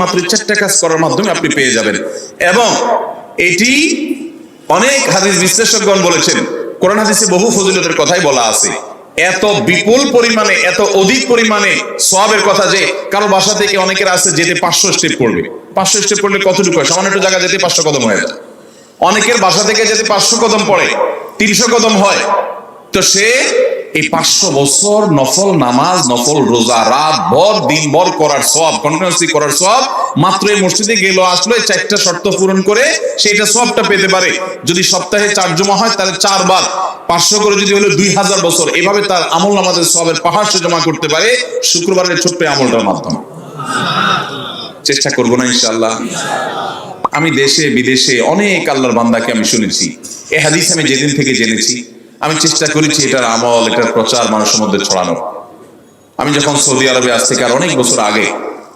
মাত্র চারটা কাজ করার মাধ্যমে আপনি পেয়ে যাবেন। এবং এটি অনেক হাদিস বিশ্লেষকগণ বলেছেন, কোরআন হাদিসে বহু ফজিলতের কথাই বলা আছে। এত বিপুল পরিমাণে, এত অধিক পরিমাণে সবের কথা যে কারও বাসা থেকে অনেকের আছে যেতে পাঁচশো স্টেপ পড়বে। পাঁচশো স্টেপ পড়লে কতটুকু হয়? সামান্য একটু জায়গা যেতে পাঁচশো কদম হয়ে। অনেকের বাসা থেকে যেতে পাঁচশো কদম পড়ে, তিনশো কদম হয়। তো সে এই পাঁচশো বছর নফল নামাজ, নফল রোজা, রাত ভর, দিন ভর করার সব কন্টিনিউসলি করার সব মাত্র এই মসজিদে গেল, আসলো চারটা শর্ত পূরণ করে সেটা সবটা পেতে পারে। যদি সপ্তাহে চার জমা হয়, তাহলে চারবার। পাঁচশো করে যদি হলো দুই হাজার বছর, এভাবে তার আমল আমাদের সবের পাহাড় সে জমা করতে পারে শুক্রবারের ছোট্ট আমলটার মাধ্যমে। চেষ্টা করব না ইনশাল্লাহ আমি দেশে, বিদেশে অনেক আল্লাহর বান্দাকে আমি শুনেছি। এ হাদিস আমি যেদিন থেকে জেনেছি। আমি চেষ্টা করেছি এটার আমল, এটার প্রচার মানুষের মধ্যে ছড়ানো আমি যখন সৌদি আরবে আজ থেকে আর অনেক বছর আগে,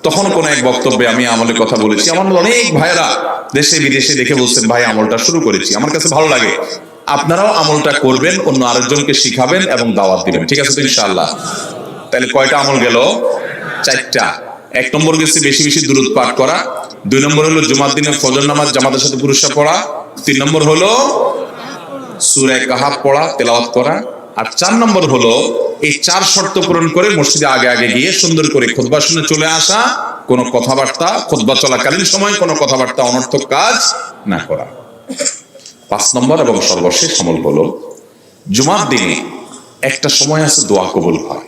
তখন কোন এক বক্তব্যে আমি আমলের কথা বলেছি। আমার অনেক ভাইয়েরা দেশে, বিদেশে দেখে বলছেন, ভাই, আমলটা শুরু করেছি। আমার কাছে ভালো লাগে। আপনারাও আমলটা করবেন, অন্য আরেকজনকে শিখাবেন এবং দাওয়াত দিবেন। ঠিক আছে তো ইনশাআল্লাহ? তাহলে কয়টা আমল গেল? চারটা। এক নম্বর গেছে বেশি বেশি দূরত পাঠ করা। দুই নম্বর হলো জুমার দিনে ফজর নামাজ জামাতের সাথে পুরস্কার পড়া। তিন নম্বর হলো সুরে কাহাব পড়া, তেলাওয়াত করা। আর চার নম্বর হলো, এই চার শর্ত পূরণ করে মসজিদে আগে আগে গিয়ে সুন্দর করে খোদবা শুনে চলে আসা, কোনো কথাবার্তা খোদবা চলাকালীন সময় কোনো কথাবার্তা অনর্থক কাজ না করা। পাঁচ নম্বর এবং সর্বশেষ আমল হলো, জুমার দিনে একটা সময় আছে দোয়া কবুল হয়।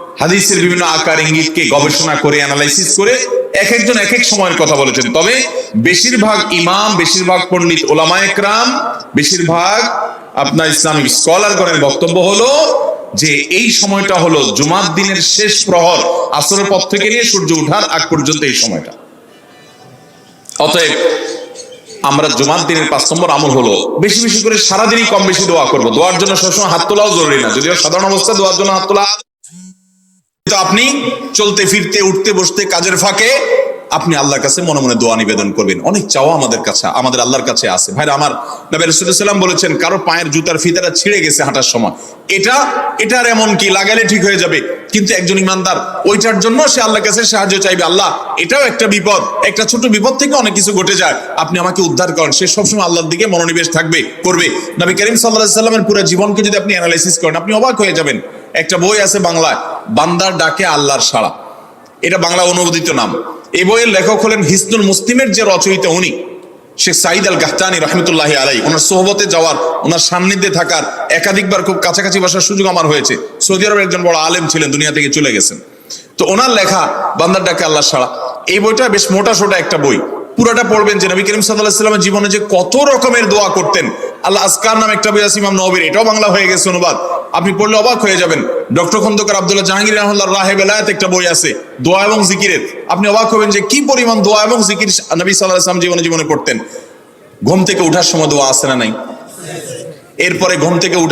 হাদিসের বিভিন্ন আকার, ইঙ্গিতকে গবেষণা করে অ্যানালাইসিস করে এক একজন এক এক সময়ের কথা বলেছেন। তবে বেশিরভাগ ইমাম, বেশিরভাগ পণ্ডিত ওলামা একরাম, বেশিরভাগ আপনার ইসলামিক স্কলারগণের বক্তব্য হলো যে এই সময়টা হলো জুমার দিনের শেষ প্রহর, আসরের পর থেকে নিয়ে সূর্য উঠার আগ পর্যন্ত এই সময়টা। অতএব আমরা জুমার দিনের পাঁচ নম্বর আমল হলো বেশি বেশি করে সারাদিনই কম বেশি দোয়া করব। দোয়ার জন্য সবসময় হাত তোলাও জরুরি না, যদিও সাধারণ অবস্থায় দোয়ার জন্য হাত তোলা তো আপনি চলতে, ফিরতে, উঠতে, বসতে, কাজের ফাঁকে আপনি আল্লাহর কাছে মনে মনে দোয়া নিবেদন করবেন। অনেক চাওয়া আমাদের কাছে, আমাদের আল্লাহর কাছে আছে। ভাইরা, আমার নবী রাসূলুল্লাহ বলেছেন, কারও পায়ের জুতার ফিতাটা ছিঁড়ে গেছে হাঁটার সময়। এটা, এটার এমন কি? লাগালে ঠিক হয়ে যাবে। কিন্তু একজন ইমানদার, ওইটার জন্য সে আল্লাহর কাছে সাহায্য চাইবে। আল্লাহ, এটাও একটা বিপদ। একটা ছোট বিপদ থেকে অনেক কিছু ঘটে যায়। আপনি আমাকে উদ্ধার করেন। সে সবসময় আল্লাহর দিকে মনোনিবেশ থাকবে, করবে। নবী করিম আলাইহি সাল্লামের পুরো জীবনকে যদি আপনি অ্যানালাইসিস করেন, আপনি অবাক হয়ে যাবেন। একটা বই আছে বাংলায় বান্দার ডাকে আল্লাহর সাড়া। এটা বাংলা অনুবাদিত নাম। এই বইয়ের লেখক হলেন হিসনুল মুসলিমের যে রচয়িতা উনি, শেখ সাইদ আল গাহতানি রহমতুল্লাহ আলাই ওনার সোহবতে যাওয়ার, ওনার সান্নিধ্যে থাকার একাধিকবার খুব কাছাকাছি বসার সুযোগ আমার হয়েছে। সৌদি আরবের একজন বড় আলেম ছিলেন, দুনিয়া থেকে চলে গেছেন। তো ওনার লেখা, বান্দার ডাকে আল্লাহ সাড়া, এই বইটা বেশ মোটা সোটা একটা বই। পুরোটা পড়বেন যে নবী করিম সাল্লাহ সাল্লামের জীবনে যে কত রকমের দোয়া করতেন আল্লাহ আসকার নাম একটা বই আছে, ইমাম নবীর, এটাও বাংলা হয়ে গেছে অনুবাদ। আপনি পড়লে অবাক হয়ে যাবেন। ডক্টর খন্দকার আব্দুল্লাহ জাহাঙ্গীর রহমুল্লাহ রাহেব বেলায়াত একটা বই আছে, দোয়া এবং জিকিরের। আপনি অবাক হবেন যে কি পরিমাণ দোয়া এবং জিকির নবী সাল্লাহ আসলাম জীবনে জীবনে পড়তেন ঘুম থেকে উঠার সময় দোয়া আসে না নাই? এরপরে ঘুম থেকে উঠে